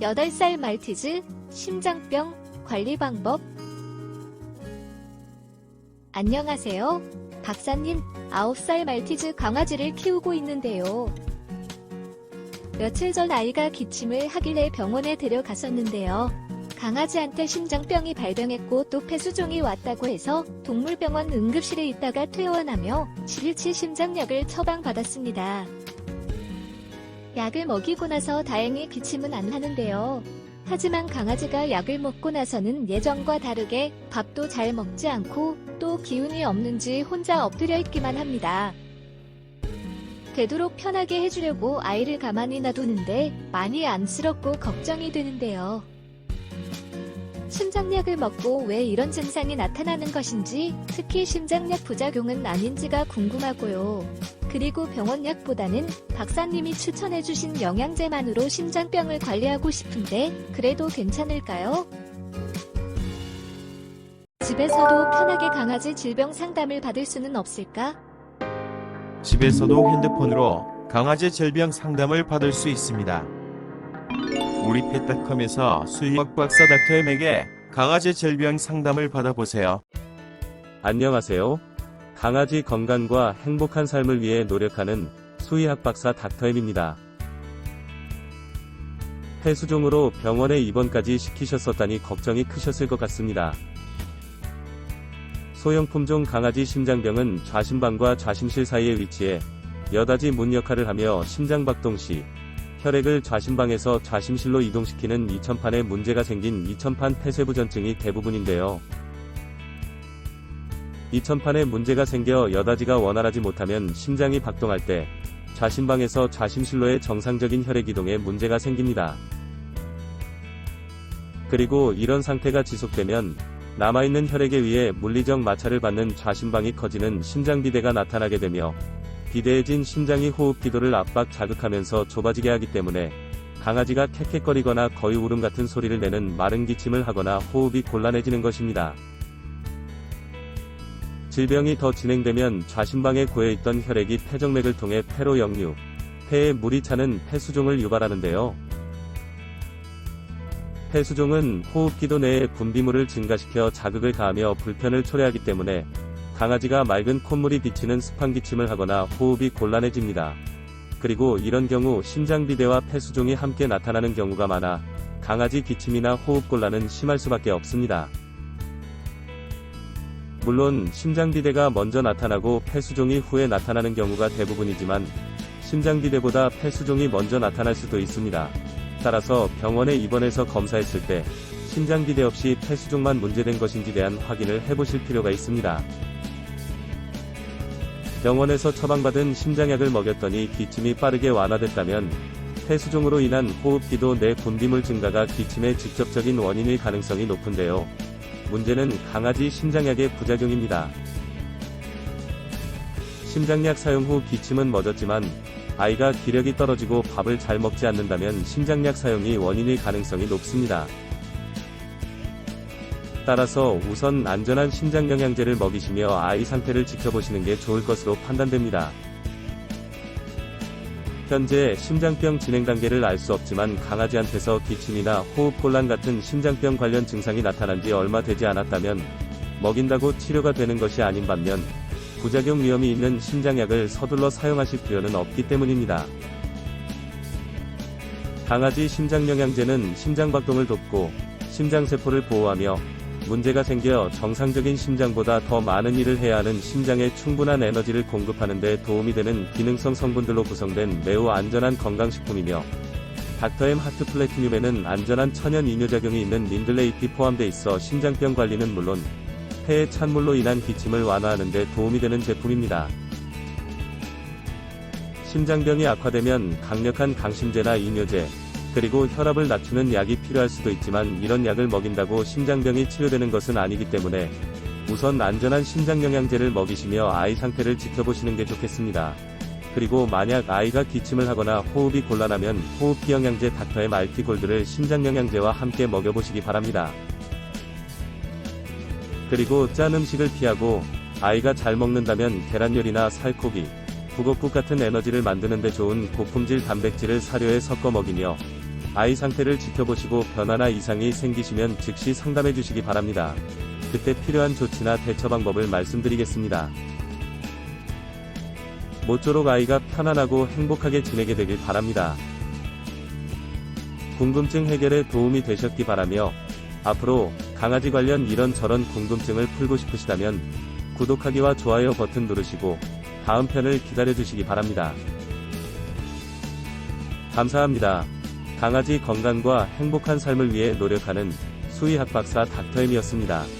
8살 말티즈 심장병 관리 방법 안녕하세요. 박사님, 9살 말티즈 강아지를 키우고 있는데요. 며칠 전 아이가 기침을 하길래 병원에 데려갔었는데요. 강아지한테 심장병이 발병했고 또 폐수종이 왔다고 해서 동물병원 응급실에 있다가 퇴원하며 7일치 심장약을 처방받았습니다. 약을 먹이고 나서 다행히 기침은 안 하는데요. 하지만 강아지가 약을 먹고 나서는 예전과 다르게 밥도 잘 먹지 않고 또 기운이 없는지 혼자 엎드려 있기만 합니다. 되도록 편하게 해주려고 아이를 가만히 놔두는데 많이 안쓰럽고 걱정이 되는데요. 심장약을 먹고 왜 이런 증상이 나타나는 것인지, 특히 심장약 부작용은 아닌지가 궁금하고요. 그리고 병원약보다는 박사님이 추천해주신 영양제만으로 심장병을 관리하고 싶은데, 그래도 괜찮을까요? 집에서도 편하게 강아지 질병 상담을 받을 수는 없을까? 집에서도 핸드폰으로 강아지 질병 상담을 받을 수 있습니다. 우리 펫닷컴에서 수의학 박사 닥터엠에게 강아지 질병 상담을 받아보세요. 안녕하세요. 강아지 건강과 행복한 삶을 위해 노력하는 수의학 박사 닥터엠입니다. 폐수종으로 병원에 입원까지 시키셨었다니 걱정이 크셨을 것 같습니다. 소형품종 강아지 심장병은 좌심방과 좌심실 사이에 위치해 여닫이 문 역할을 하며 심장박동 시 혈액을 좌심방에서 좌심실로 이동시키는 이천판에 문제가 생긴 이천판 폐쇄부전증이 대부분인데요. 이 천판에 문제가 생겨 여닫이가 원활하지 못하면 심장이 박동할 때 좌심방에서 좌심실로의 정상적인 혈액 이동에 문제가 생깁니다. 그리고 이런 상태가 지속되면 남아있는 혈액에 의해 물리적 마찰을 받는 좌심방이 커지는 심장비대가 나타나게 되며 비대해진 심장이 호흡 기도를 압박 자극하면서 좁아지게 하기 때문에 강아지가 캑캑거리거나 거의 울음 같은 소리를 내는 마른 기침을 하거나 호흡이 곤란해지는 것입니다. 질병이 더 진행되면 좌심방에 고여있던 혈액이 폐정맥을 통해 폐로 역류, 폐에 물이 차는 폐수종을 유발하는데요. 폐수종은 호흡기도 내에 분비물을 증가시켜 자극을 가하며 불편을 초래하기 때문에 강아지가 맑은 콧물이 비치는 습한 기침을 하거나 호흡이 곤란해집니다. 그리고 이런 경우 심장비대와 폐수종이 함께 나타나는 경우가 많아 강아지 기침이나 호흡곤란은 심할 수밖에 없습니다. 물론 심장비대가 먼저 나타나고 폐수종이 후에 나타나는 경우가 대부분이지만 심장비대보다 폐수종이 먼저 나타날 수도 있습니다. 따라서 병원에 입원해서 검사했을 때 심장비대 없이 폐수종만 문제된 것인지 대한 확인을 해보실 필요가 있습니다. 병원에서 처방받은 심장약을 먹였더니 기침이 빠르게 완화됐다면 폐수종으로 인한 호흡기도 내 분비물 증가가 기침의 직접적인 원인일 가능성이 높은데요. 문제는 강아지 심장약의 부작용입니다. 심장약 사용 후 기침은 멎었지만 아이가 기력이 떨어지고 밥을 잘 먹지 않는다면 심장약 사용이 원인일 가능성이 높습니다. 따라서 우선 안전한 심장 영양제를 먹이시며 아이 상태를 지켜보시는 게 좋을 것으로 판단됩니다. 현재 심장병 진행 단계를 알 수 없지만 강아지한테서 기침이나 호흡곤란 같은 심장병 관련 증상이 나타난 지 얼마 되지 않았다면 먹인다고 치료가 되는 것이 아닌 반면 부작용 위험이 있는 심장약을 서둘러 사용하실 필요는 없기 때문입니다. 강아지 심장영양제는 심장박동을 돕고 심장세포를 보호하며 문제가 생겨 정상적인 심장보다 더 많은 일을 해야 하는 심장에 충분한 에너지를 공급하는 데 도움이 되는 기능성 성분들로 구성된 매우 안전한 건강식품이며 닥터엠 하트 플래티늄에는 안전한 천연 이뇨작용이 있는 린들레이트 포함돼 있어 심장병 관리는 물론 폐의 찬물로 인한 기침을 완화하는 데 도움이 되는 제품입니다. 심장병이 악화되면 강력한 강심제나 이뇨제, 그리고 혈압을 낮추는 약이 필요할 수도 있지만 이런 약을 먹인다고 심장병이 치료되는 것은 아니기 때문에 우선 안전한 심장영양제를 먹이시며 아이 상태를 지켜보시는 게 좋겠습니다. 그리고 만약 아이가 기침을 하거나 호흡이 곤란하면 호흡기 영양제 닥터엠 알티골드를 심장영양제와 함께 먹여보시기 바랍니다. 그리고 짠 음식을 피하고 아이가 잘 먹는다면 계란 요리나 살코기, 북엇국 같은 에너지를 만드는 데 좋은 고품질 단백질을 사료에 섞어 먹이며 아이 상태를 지켜보시고 변화나 이상이 생기시면 즉시 상담해 주시기 바랍니다. 그때 필요한 조치나 대처 방법을 말씀드리겠습니다. 모쪼록 아이가 편안하고 행복하게 지내게 되길 바랍니다. 궁금증 해결에 도움이 되셨기 바라며 앞으로 강아지 관련 이런저런 궁금증을 풀고 싶으시다면 구독하기와 좋아요 버튼 누르시고 다음 편을 기다려 주시기 바랍니다. 감사합니다. 강아지 건강과 행복한 삶을 위해 노력하는 수의학 박사 닥터엠이었습니다.